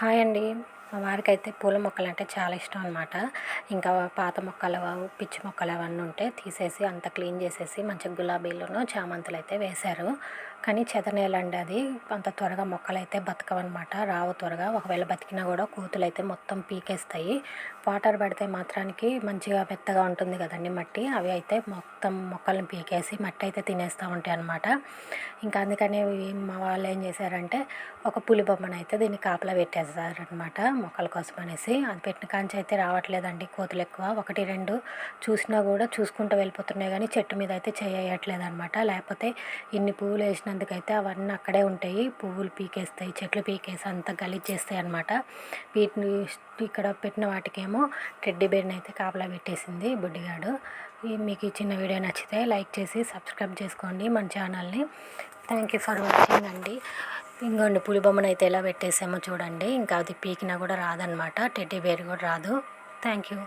Hi అండి. మా వారికి అయితే పూల మొక్కలు అంటే చాలా ఇష్టం అనమాట ఇంకా పాత మొక్కలు పిచ్చి మొక్కలు అవన్నీ ఉంటే తీసేసి అంత క్లీన్ చేసేసి మంచిగా గులాబీలను చామంతులు అయితే వేశారు. కానీ చెదనేలండి అది. అంత త్వరగా మొక్కలు అయితే బతకవన్నమాట. రావు త్వరగా. ఒకవేళ బతికినా కూడా కోతులు అయితే మొత్తం పీకేస్తాయి. వాటర్ పడితే మాత్రానికి మంచిగా మెత్తగా ఉంటుంది కదండి మట్టి. అవి అయితే మొత్తం మొక్కలను పీకేసి మట్టి అయితే తినేస్తూ ఉంటాయి అన్నమాట. ఇంకా అందుకని మా వాళ్ళు ఏం చేశారంటే ఒక పులి బొమ్మను అయితే దీన్ని కాపలా పెట్టేస్తారనమాట మొక్కల కోసం అనేసి. అది పెట్టిన కాంచి అయితే రావట్లేదండి కోతులు ఎక్కువ. ఒకటి రెండు చూసినా కూడా చూసుకుంటూ వెళ్ళిపోతున్నాయి కానీ చెట్టు మీద అయితే చేయట్లేదు అనమాట లేకపోతే ఇన్ని పువ్వులు వేసినందుకైతే అవన్నీ అక్కడే ఉంటాయి. పువ్వులు పీకేస్తాయి చెట్లు పీకేసి అంతా గలీజ్ చేస్తాయి అనమాట వీటిని ఇక్కడ పెట్టిన వాటికేమో టెడ్డీ బేర్ని అయితే కాపలా పెట్టేసింది బుడ్డిగాడు. మీకు ఈ చిన్న వీడియో నచ్చితే లైక్ చేసి సబ్స్క్రైబ్ చేసుకోండి మన ఛానల్ని. థ్యాంక్ యూ ఫర్ వాచింగ్ అండి. ఇంకోండి పులి బొమ్మను అయితే ఎలా పెట్టేసామో చూడండి. ఇంకా అది పీకినా కూడా రాదనమాట టెడ్డీ బేర్ కూడా రాదు. Thank you.